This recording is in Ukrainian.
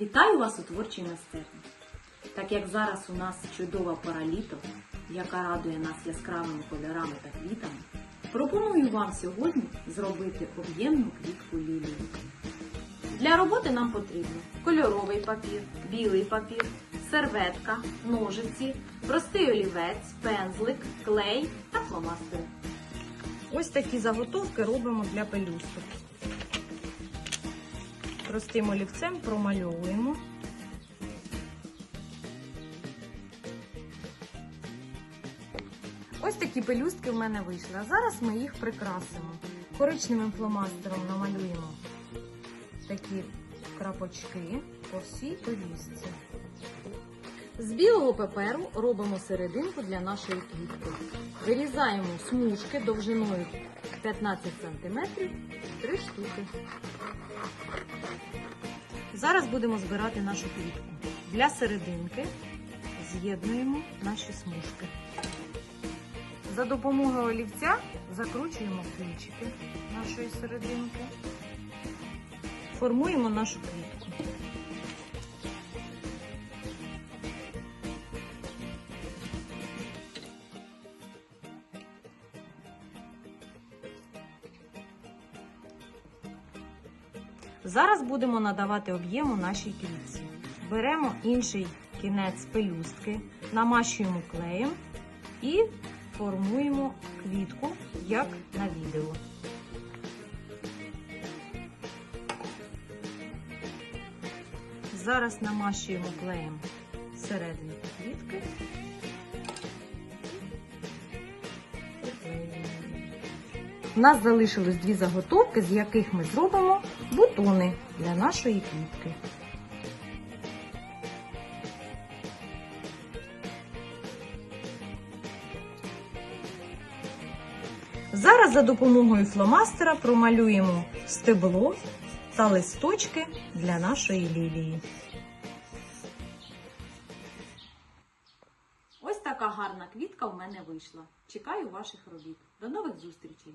Вітаю вас у творчій майстерні. Так як зараз у нас чудова пора літо, яка радує нас яскравими кольорами та квітами, пропоную вам сьогодні зробити об'ємну квітку лілії. Для роботи нам потрібно кольоровий папір, білий папір, серветка, ножиці, простий олівець, пензлик, клей та фломастери. Ось такі заготовки робимо для пелюсток. Простим олівцем промальовуємо. Ось такі пелюстки в мене вийшли. А зараз ми їх прикрасимо. Коричневим фломастером намалюємо такі крапочки по всій пелюстці. З білого паперу робимо серединку для нашої квітки. Вирізаємо смужки довжиною 15 см 3 штуки. Зараз будемо збирати нашу квітку. Для серединки з'єднуємо наші смужки. За допомогою олівця закручуємо кінчики нашої серединки. Формуємо нашу квітку. Зараз будемо надавати об'єму нашій квітці. Беремо інший кінець пелюстки, намащуємо клеєм і формуємо квітку, як на відео. Зараз намащуємо клеєм середину квітки. У нас залишилось дві заготовки, з яких ми зробимо бутони для нашої квітки. Зараз за допомогою фломастера промалюємо стебло та листочки для нашої лілії. Ось така гарна квітка у мене вийшла. Чекаю ваших робіт. До нових зустрічей!